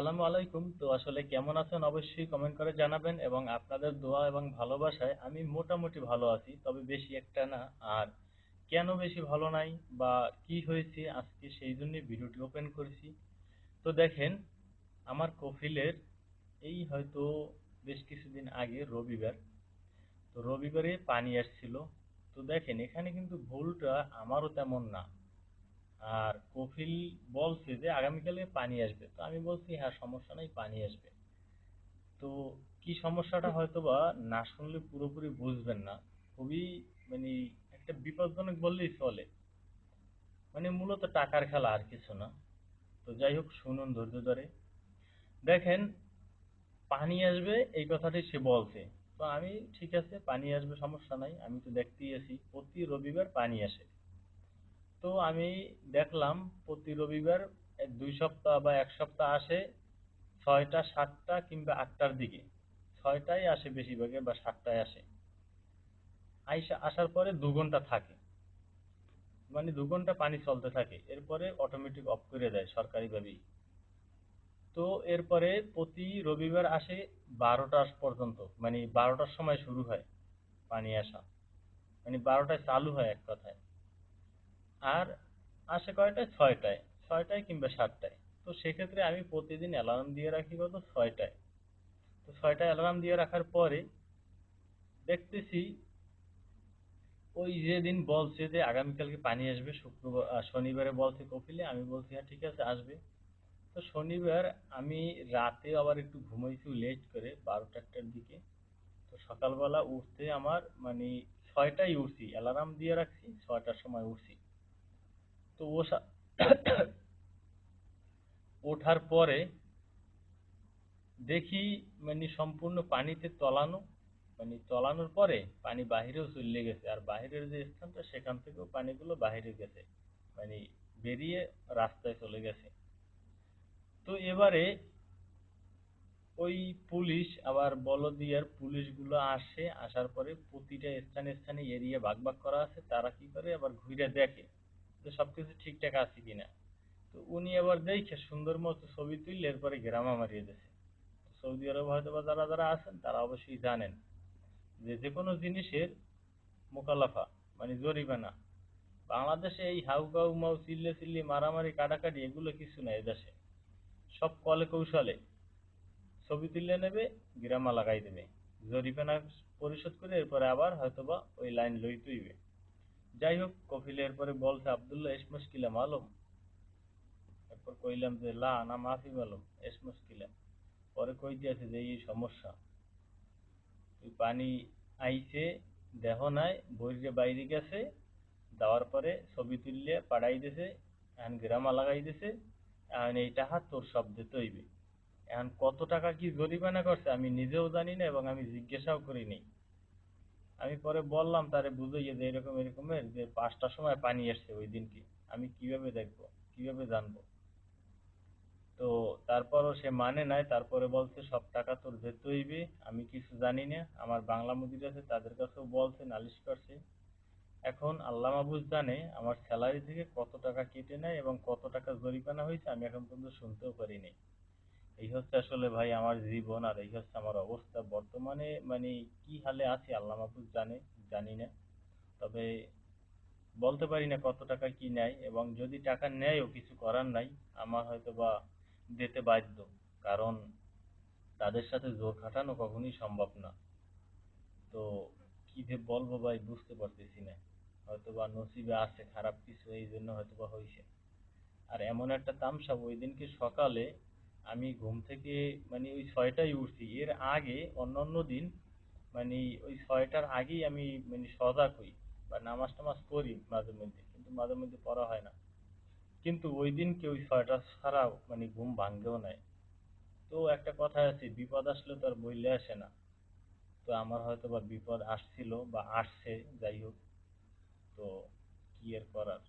আসসালামু আলাইকুম। তো আসলে কেমন আছেন অবশ্যই কমেন্ট করে জানাবেন এবং আপনাদের দোয়া এবং ভালোবাসায় আমি মোটামুটি ভালো আছি, তবে বেশি একটা না। আর কেন বেশি ভালো নাই বা কি হয়েছে আজকে সেই জন্য ভিডিওটি ওপেন করেছি। তো দেখেন, আমার কফিলের এই হয়তো বেশ কিছুদিন আগে রবিবার, তো রবিবারে পানি আসছিল। তো দেখেন, এখানে কিন্তু ভুলটা আমারও তেমন না। আর কফিল বলছে যে আগামীকালে পানি আসবে। তো আমি বলছি হ্যাঁ সমস্যা নাই, পানি আসবে। তো কি সমস্যাটা হয়তো বা না শুনলে পুরোপুরি বুঝবেন না। খুবই মানে একটা বিপজ্জনক বললেই চলে। মানে মূলত টাকার খেলা আর কিছু না। তো যাই হোক, শুনুন ধৈর্য ধরে। দেখেন, পানি আসবে, এই কথাটি সে বলছে। তো আমি, ঠিক আছে, পানি আসবে, সমস্যা নাই, আমি তো দেখতেই আছি। প্রতি রবিবার পানি আসে। তো আমি দেখলাম প্রতি রবিবার দুই সপ্তাহ বা এক সপ্তাহ আসে ছয়টা, সাতটা কিংবা আটটার দিকে। ছয়টায় আসে বেশিরভাগে বা সাতটায় আসে। আসার পরে দু ঘণ্টা থাকে। মানে দু ঘণ্টা পানি চলতে থাকে। এরপরে অটোমেটিক অফ করে দেয় সরকারিভাবেই। তো এরপরে প্রতি রবিবার আসে বারোটা পর্যন্ত। মানে বারোটার সময় শুরু হয় পানি আসা। মানে বারোটায় চালু হয় এক কথায়। আর আসে কয়টায়? ছয়টায়। ছয়টায় কিংবা সাতটায়। তো সেক্ষেত্রে আমি প্রতিদিন অ্যালার্ম দিয়ে রাখি কত? ছয়টায়। তো ছয়টায় অ্যালার্ম দিয়ে রাখার পরে দেখতেছি ওই যেদিন বলছে যে আগামীকালকে পানি আসবে, শুক্রবার শনিবারে বলছে কপিলে। আমি বলছি হ্যাঁ ঠিক আছে, আসবে। তো শনিবার আমি রাতে আবার একটু ঘুমাইছি লেট করে বারোটা একটার দিকে। তো সকালবেলা উঠতে আমার মানে ছয়টায় উঠছি। অ্যালার্ম দিয়ে রাখছি, ছয়টার সময় উঠছি। তো ওঠার পরে দেখি মানে সম্পূর্ণ পানিতে তলানো মানে তলানোর পরে পানি বাহিরেও চলে গেছে। আর বাহিরের যে স্থানটা, সেখান থেকেও পানিগুলো বাহিরে গেছে মানে বেরিয়ে রাস্তায় চলে গেছে। তো এবারে ওই পুলিশ, আবার বলদিয়ার পুলিশগুলো আসে, আসার পরে প্রতিটা স্থানে স্থানে এরিয়া ভাগ ভাগ করা আছে। তারা কি করে? আবার ঘুরে দেখে। যে সবকিছু ঠিকঠাক আছে কিনা। তো উনি আবার দেখে সুন্দর মতো ছবি তুললে এরপরে গ্রামা মারিয়ে দিয়েছে। সৌদি আরব হয়তো বা যারা যারা আছেন, তারা অবশ্যই জানেন যে যে কোনো জিনিসের মোকালাফা মানে জরিমানা। বাংলাদেশে এই হাউ কাউ মাউ, চিল্লে চিল্লি, মারামারি, কাটাকাটি, এগুলো কিছু না এদেশে সব কলে কৌশলে ছবি তুললে নেবে, গ্রামা লাগাই দেবে। জরিমানা পরিশোধ করে এরপরে আবার হয়তোবা ওই লাইন লই তুইবে যাই হোক, কফিল এরপরে বলছে আবদুল্লাহ, এস মুশকিলা মালুম? এরপর কইলাম যে, লা, না, মাফি মালুম, এস মুশকিলা। পরে কই দিয়েছে যে, এই সমস্যা, তুই পানি আইছে, দেহ নাই, বইরে বাইরে গেছে, দেওয়ার পরে ছবি তুললে পাড়াই দিছে, এখন গ্রামা লাগাই দিছে, এখন এই টাকা তোর শব্দে হইবে। এখন কত টাকা কি জরিমানা করছে আমি নিজেও জানি না এবং আমি জিজ্ঞাসাও করিনি আমি পরে বললাম তারে বুঝাইয়ে যে এরকম এরকমের যে পাঁচটার সময় পানি আসছে ওই দিনকে আমি কীভাবে দেখব? কীভাবে জানব? তো তারপরও সে মানে নাই, তারপরে বলছে, সব টাকা তোর যেতে হইবে, আমি কিছু জানি না, আমার বাংলা মুদির আছে, তাদের কাছেও বলছে, নালিশ করছে। এখন আল্লাহ মাহবুজ জানে আমার স্যালারি থেকে কত টাকা কেটে নেয় এবং কত টাকা জরিমানা হয়েছে, আমি এখন পর্যন্ত শুনতেও পারিনি এই হচ্ছে আসলে ভাই আমার জীবন আর এই হচ্ছে আমার অবস্থা। বর্তমানে মানে কি হালে আছি আল্লাহ মাহফুজ জানে, জানি না। তবে বলতে পারি না কত টাকা কি নেয় এবং যদি টাকা নেয়ও কিছু করার নাই, আমার হয়তো বা দিতে বাধ্য। কারণ তাদের সাথে জোর খাটানো কখনোই সম্ভব না। তো কি যে বলব ভাই বুঝতে পারতেছি না। হয়তো বা নসিবে আছে খারাপ কিছু, এই জন্য হয়তো বা হয়েছে আর এমন একটা তামসা ওই দিনকে সকালে আমি ঘুম থেকে মানে ওই ছয়টায় উঠছি। এর আগে, অন্যান্য দিন মানে ওই ছয়টার আগেই আমি মানে সজাগ হই বা নামাজ টামাজ পড়ি মাঝে মধ্যে, কিন্তু মাঝে মধ্যে পড়া হয় না। কিন্তু ওই দিনকে ওই ছয়টা ছাড়াও মানে ঘুম ভাঙ্গেও নাই। তো একটা কথা আছে, বিপদ আসলে তো আর বইলে আসে না। তো আমার হয়তো বা বিপদ আসছিল বা আসছে, যাই হোক। তো কি এর করার?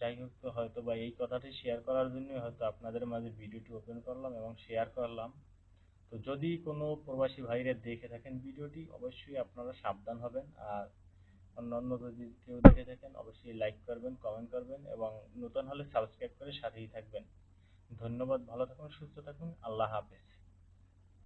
যাই হোক তো হয়তো বা এই কথাটি শেয়ার করার জন্যই হয়তো আপনাদের মাঝে ভিডিওটি ওপেন করলাম এবং শেয়ার করলাম। তো যদি কোনো প্রবাসী ভাইরা দেখে থাকেন ভিডিওটি অবশ্যই আপনারা সাবধান হবেন। আর অন্যান্য যদি কেউ দেখে থাকেন, অবশ্যই লাইক করবেন কমেন্ট করবেন এবং নতুন হলে সাবস্ক্রাইব করে সাথেই থাকবেন। ধন্যবাদ, ভালো থাকুন, সুস্থ থাকুন, আল্লাহ হাফেজ।